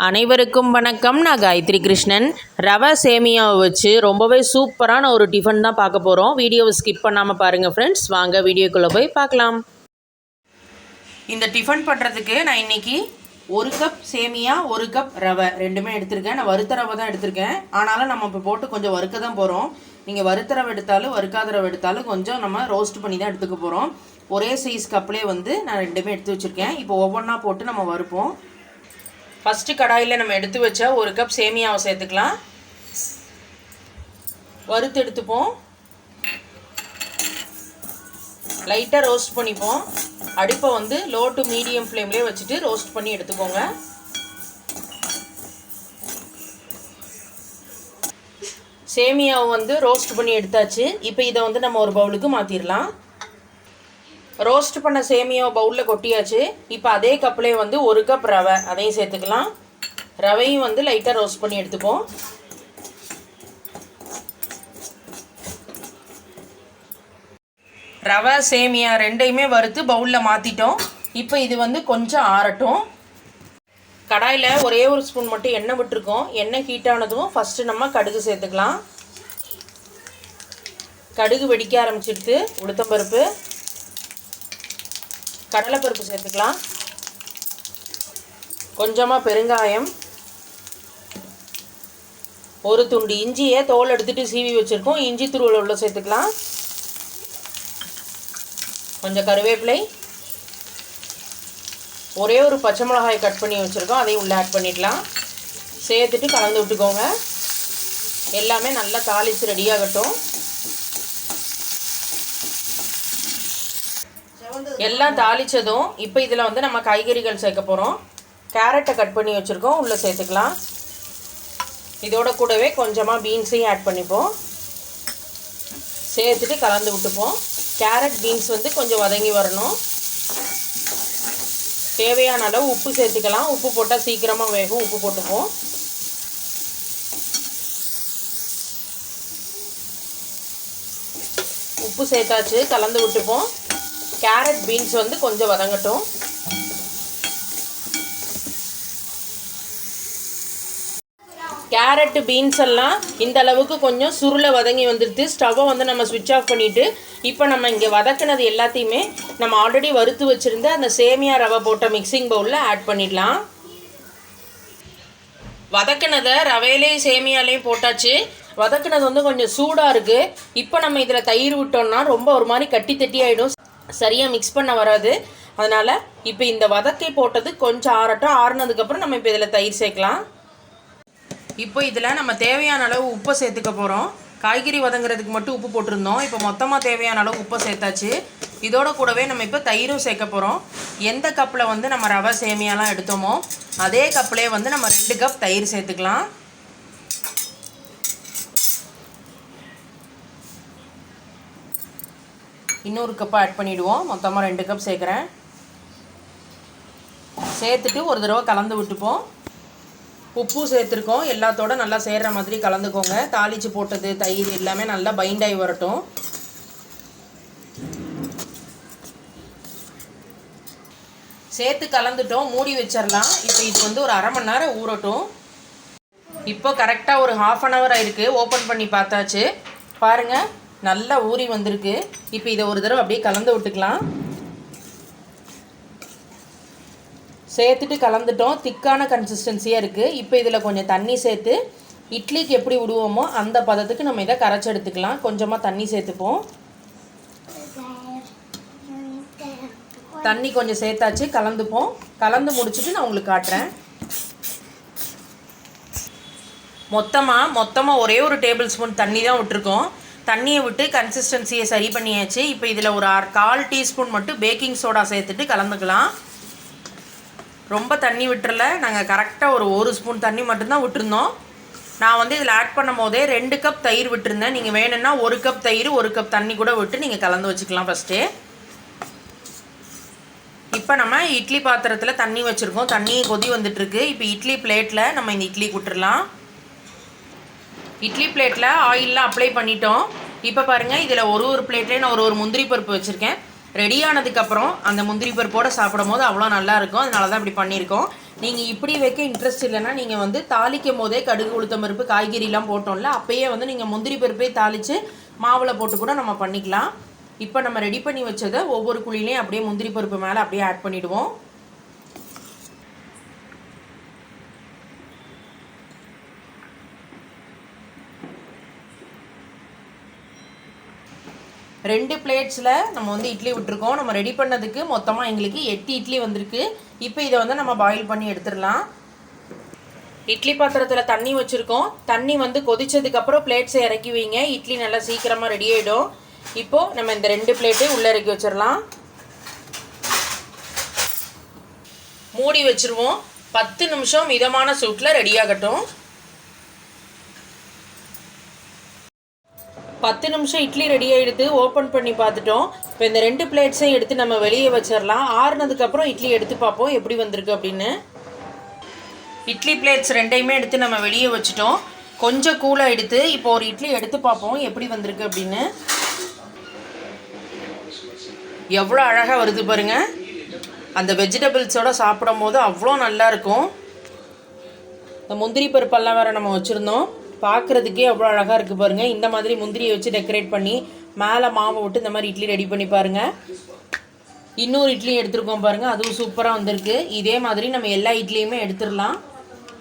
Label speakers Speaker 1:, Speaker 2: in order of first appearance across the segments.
Speaker 1: அனைவருக்கும் வணக்கம். நான் காயத்ரி கிருஷ்ணன். ரவை சேமியாவை வச்சு ரொம்பவே சூப்பரான ஒரு டிஃபன் தான் பார்க்க போகிறோம் வீடியோவை ஸ்கிப் பண்ணாமல் பாருங்கள் ஃப்ரெண்ட்ஸ் வாங்க வீடியோக்குள்ளே போய் பார்க்கலாம். இந்த டிஃபன் பண்ணுறதுக்கு நான் இன்றைக்கி ஒரு கப் சேமியா ஒரு கப் ரவை ரெண்டுமே எடுத்திருக்கேன். நான் வறுத்த ரவை தான் எடுத்திருக்கேன். ஆனாலும் நம்ம இப்போ போட்டு கொஞ்சம் வறுக்க தான் போகிறோம் நீங்கள் வறுத்த ரவை எடுத்தாலும் வறுக்காத ரவை எடுத்தாலும் கொஞ்சம் நம்ம ரோஸ்ட் பண்ணி தான் எடுத்துக்க போகிறோம் ஒரே சைஸ் கப்லேயே வந்து நான் ரெண்டுமே எடுத்து வச்சுருக்கேன். இப்போ ஒவ்வொன்றா போட்டு நம்ம வறுப்போம். ஃபஸ்ட்டு கடாயில் நம்ம எடுத்து வச்ச ஒரு கப் சேமியாவை சேர்த்துக்கலாம். வறுத்து எடுத்துப்போம். லைட்டாக ரோஸ்ட் பண்ணிப்போம். அடுப்பை வந்து லோ டு மீடியம் ஃப்ளேம்லேயே வச்சுட்டு ரோஸ்ட் பண்ணி எடுத்துக்கோங்க. சேமியாவை வந்து ரோஸ்ட் பண்ணி எடுத்தாச்சு. இப்போ இதை வந்து நம்ம ஒரு பவுலுக்கு மாற்றிடலாம் ரோஸ்ட் பண்ண சேமியா பவுலில் கொட்டியாச்சு. இப்போ அதே கப்லேயே வந்து ஒரு கப் ரவை. அதையும் சேர்த்துக்கலாம். ரவையும் வந்து லைட்டாக ரோஸ்ட் பண்ணி எடுத்துப்போம். ரவை சேமியா ரெண்டையுமே வறுத்து பவுலில் மாற்றிட்டோம் இப்போ இது வந்து கொஞ்சம் ஆறட்டும். கடாயில் ஒரே ஒரு ஸ்பூன் மட்டும் எண்ணெய் விட்டுருக்கோம். எண்ணெய் ஹீட் ஆனதும் ஃபஸ்ட்டு நம்ம கடுகு சேர்த்துக்கலாம். கடுகு வெடிக்க ஆரம்பிச்சிடுது உளுத்தம்பருப்பு கடலைப்பருப்பு சேர்த்துக்கலாம். கொஞ்சமாக பெருங்காயம். ஒரு துண்டு இஞ்சியை தோல் எடுத்துகிட்டு சீவி வச்சுருக்கோம். இஞ்சி துருவல் உள்ள சேர்த்துக்கலாம். கொஞ்சம் கருவேப்பிலை. ஒரே ஒரு பச்சை மிளகாய் கட் பண்ணி வச்சுருக்கோம். அதையும் உள்ளே ஆட் பண்ணிடலாம். சேர்த்துட்டு கலந்து விட்டுக்கோங்க. எல்லாமே நல்லா தாளித்து ரெடியாகட்டும் எல்லாம் தாளித்ததும் இப்போ இதில் வந்து நம்ம காய்கறிகள் சேர்க்க போகிறோம் கேரட்டை கட் பண்ணி வச்சுருக்கோம். உள்ளே சேர்த்துக்கலாம். இதோட கூடவே கொஞ்சமாக பீன்ஸையும் ஆட் பண்ணிப்போம். சேர்த்துட்டு கலந்து விட்டுப்போம். கேரட் பீன்ஸ் வந்து கொஞ்சம் வதங்கி வரணும். தேவையான அளவு உப்பு சேர்த்துக்கலாம். உப்பு போட்டால் சீக்கிரமாக வேகும். உப்பு போட்டுப்போம். உப்பு சேர்த்தாச்சு. கலந்து விட்டுப்போம். கேரட் பீன்ஸ் வந்து கொஞ்சம் வதங்கட்டும். கேரட்டு பீன்ஸ் எல்லாம் இந்த அளவுக்கு கொஞ்சம் சுருளை வதங்கி வந்துடுது ஸ்டவ்வை வந்து நம்ம சுவிட்ச் ஆஃப் பண்ணிவிட்டு இப்போ நம்ம இங்கே வதக்கினது எல்லாத்தையுமே நம்ம ஆல்ரெடி வறுத்து வச்சுருந்த அந்த சேமியா ரவை போட்ட மிக்சிங் பவுலில் ஆட் பண்ணிடலாம். வதக்கினதை ரவையிலையும் சேமியாலையும் போட்டாச்சு. வதக்கினது வந்து கொஞ்சம் சூடாக இருக்குது இப்போ நம்ம இதில் தயிர் விட்டோம்னா ரொம்ப ஒரு மாதிரி கட்டி தட்டி ஆகிடும் சரியாக மிக்ஸ் பண்ண வராது. அதனால் இப்போ இந்த வதக்கை போட்டது கொஞ்சம் ஆறட்டும். ஆறுனதுக்கப்புறம் நம்ம இப்போ இதில் தயிர் சேர்க்கலாம். இப்போ இதில் நம்ம தேவையான அளவு உப்பை சேர்த்துக்க போகிறோம் காய்கறி வதங்குறதுக்கு மட்டும் உப்பு போட்டிருந்தோம். இப்போ மொத்தமாக தேவையான அளவு உப்பை சேர்த்தாச்சு. இதோட கூடவே நம்ம இப்போ தயிரும் சேர்க்க போகிறோம் எந்த கப்பில் வந்து நம்ம ரவை சேமியாலாம் எடுத்தோமோ அதே கப்லேயே வந்து நம்ம ரெண்டு கப் தயிர் சேர்த்துக்கலாம். இன்னொரு கப்பை ஆட் பண்ணிவிடுவோம் மொத்தமாக ரெண்டு கப் சேர்க்குறேன். சேர்த்துட்டு ஒரு தடவை கலந்து விட்டுப்போம். உப்பு சேர்த்துருக்கோம். எல்லாத்தோட நல்லா சேர்கிற மாதிரி கலந்துக்கோங்க. தாளித்து போட்டது தயிர் எல்லாமே நல்லா பைண்ட் ஆகி வரட்டும். சேர்த்து கலந்துட்டோம். மூடி வச்சிடலாம் இப்போ இது வந்து ஒரு அரை மணி நேரம் ஊறட்டும். இப்போ கரெக்டாக ஒரு ஹாஃப் அன் ஹவர் ஆயிருக்கு. ஓப்பன் பண்ணி பார்த்தாச்சு. பாருங்கள் நல்லா ஊறி வந்திருக்கு. இப்போ இதை ஒரு தடவை அப்படியே கலந்து விட்டுக்கலாம். சேர்த்துட்டு கலந்துட்டோம். திக்கான கன்சிஸ்டன்சியாக இருக்குது இப்போ இதில் கொஞ்சம் தண்ணி சேர்த்து இட்லிக்கு எப்படி விடுவோமோ அந்த பதத்துக்கு நம்ம இதை கரைச்சி எடுத்துக்கலாம். கொஞ்சமாக தண்ணி சேர்த்துப்போம். தண்ணி கொஞ்சம் சேர்த்தாச்சு. கலந்துப்போம். கலந்து முடிச்சுட்டு நான் உங்களுக்கு காட்டுறேன். மொத்தமாக மொத்தமாக ஒரே ஒரு டேபிள் ஸ்பூன் தண்ணி தான் விட்டுருக்கோம். தண்ணியை விட்டு கன்சிஸ்டன்சியை சரி பண்ணியாச்சு. இப்போ இதில் ஒரு ஆறு கால் டீஸ்பூன் மட்டும் பேக்கிங் சோடா சேர்த்துட்டு கலந்துக்கலாம். ரொம்ப தண்ணி விட்டுறல. நாங்கள் கரெக்டாக ஒரு ஒரு ஸ்பூன் தண்ணி மட்டும்தான் விட்டுருந்தோம். நான் வந்து இதில் ஆட் பண்ணும் போதே ரெண்டு கப் தயிர் விட்டுருந்தேன். நீங்கள் வேணும்னா ஒரு கப் தயிர் ஒரு கப் தண்ணி கூட விட்டு நீங்கள் கலந்து வச்சுக்கலாம் ஃபஸ்ட்டு இப்போ நம்ம இட்லி பாத்திரத்தில் தண்ணி வச்சுருக்கோம். தண்ணி கொதி வந்துட்டுருக்கு இப்போ இட்லி பிளேட்டில் நம்ம இந்த இட்லி விட்டுறலாம் இட்லி பிளேட்டில் ஆயிலெலாம் அப்ளை பண்ணிட்டோம். இப்போ பாருங்கள் இதில் ஒரு ஒரு பிளேட்லேயே நான் ஒரு ஒரு முந்திரி பருப்பு வச்சுருக்கேன். ரெடி ஆனதுக்கப்புறம் அந்த முந்திரி பருப்போடு சாப்பிடும் போது அவ்வளோ நல்லாயிருக்கும் அதனால தான் இப்படி பண்ணியிருக்கோம். நீங்கள் இப்படி வைக்க இன்ட்ரெஸ்ட் இல்லைன்னா நீங்கள் வந்து தாளிக்கும் போதே கடுகு உளுத்தம் பருப்பு காய்கறிலாம் போட்டோம்ல அப்போயே வந்து நீங்கள் முந்திரி பருப்பே தாளித்து மாவில் போட்டு கூட நம்ம பண்ணிக்கலாம். இப்போ நம்ம ரெடி பண்ணி வச்சதை ஒவ்வொரு குழிலையும் அப்படியே முந்திரி பருப்பு மேலே அப்படியே ஆட் பண்ணிவிடுவோம் ரெண்டு பிளேட்ஸில் நம்ம வந்து இட்லி விட்டுருக்கோம். நம்ம ரெடி பண்ணதுக்கு மொத்தமாக எங்களுக்கு எட்டு இட்லி வந்திருக்கு. இப்போ இதை வந்து நம்ம பாயில் பண்ணி எடுத்துடலாம். இட்லி பாத்திரத்தில் தண்ணி வச்சுருக்கோம். தண்ணி வந்து கொதிச்சதுக்கப்புறம் பிளேட்ஸை இறக்கி வைங்க. இட்லி நல்லா சீக்கிரமாக ரெடி ஆகிடும் இப்போது நம்ம இந்த ரெண்டு பிளேட்டு உள்ளே இறக்கி வச்சிடலாம். மூடி வச்சுருவோம். பத்து நிமிஷம் மிதமான சூட்டில் ரெடியாகட்டும் பத்து நிமிஷம் இட்லி ரெடி ஆகிடுது ஓப்பன் பண்ணி பார்த்துட்டோம். இப்போ இந்த ரெண்டு பிளேட்ஸையும் எடுத்து நம்ம வெளியே வச்சிடலாம். ஆறுனதுக்கப்புறம் இட்லி எடுத்து பார்ப்போம். எப்படி வந்திருக்கு அப்படின்னு. இட்லி பிளேட்ஸ் ரெண்டையுமே எடுத்து நம்ம வெளியே வச்சுட்டோம். கொஞ்சம் கூலாக எடுத்து இப்போ ஒரு இட்லி எடுத்து பார்ப்போம். எப்படி வந்திருக்கு அப்படின்னு. எவ்வளோ அழகாக வருது பாருங்கள் அந்த வெஜிடபிள்ஸோடு சாப்பிடும் போது அவ்வளோ நல்லாயிருக்கும் இந்த முந்திரி பருப்பெல்லாம் வேறு நம்ம வச்சுருந்தோம். பார்க்குறதுக்கே அவ்வளோ அழகாக இருக்குது பாருங்கள் இந்த மாதிரி முந்திரியை வச்சு டெக்கரேட் பண்ணி மேலே மாவை விட்டு இந்த மாதிரி இட்லி ரெடி பண்ணி பாருங்கள் இன்னொரு இட்லியும் எடுத்துருக்கோம் பாருங்கள் அதுவும் சூப்பராக வந்திருக்கு. இதே மாதிரி நம்ம எல்லா இட்லியுமே எடுத்துடலாம்.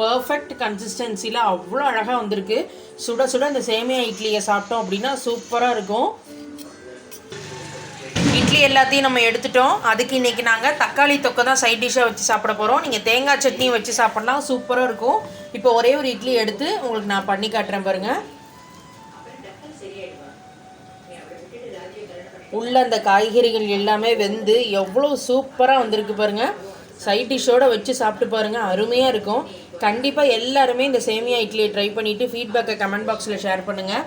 Speaker 1: பர்ஃபெக்ட் கன்சிஸ்டன்சியில் அவ்வளோ அழகாக வந்திருக்கு. சுட சுட இந்த சேமியா இட்லியை சாப்பிட்டோம் அப்படின்னா சூப்பராக இருக்கும். இட்லி எல்லாத்தையும் நம்ம எடுத்துட்டோம். அதுக்கு இன்றைக்கி நாங்கள் தக்காளி தொக்கை தான் சைட் டிஷ்ஷாக வச்சு சாப்பிட போகிறோம் நீங்கள் தேங்காய் சட்னி வச்சு சாப்பிட்லாம். சூப்பராக இருக்கும். இப்போ ஒரே ஒரு இட்லி எடுத்து உங்களுக்கு நான் பண்ணி காட்டுறேன் பாருங்கள் உள்ள அந்த காய்கறிகள் எல்லாமே வெந்து எவ்வளோ சூப்பராக வந்திருக்கு பாருங்கள் சைட் டிஷ்ஷோடு வச்சு சாப்பிட்டு பாருங்கள் அருமையாக இருக்கும். கண்டிப்பாக எல்லாருமே இந்த சேமியா இட்லியை ட்ரை பண்ணிவிட்டு ஃபீட்பேக்கை கமெண்ட் பாக்ஸில் ஷேர் பண்ணுங்கள்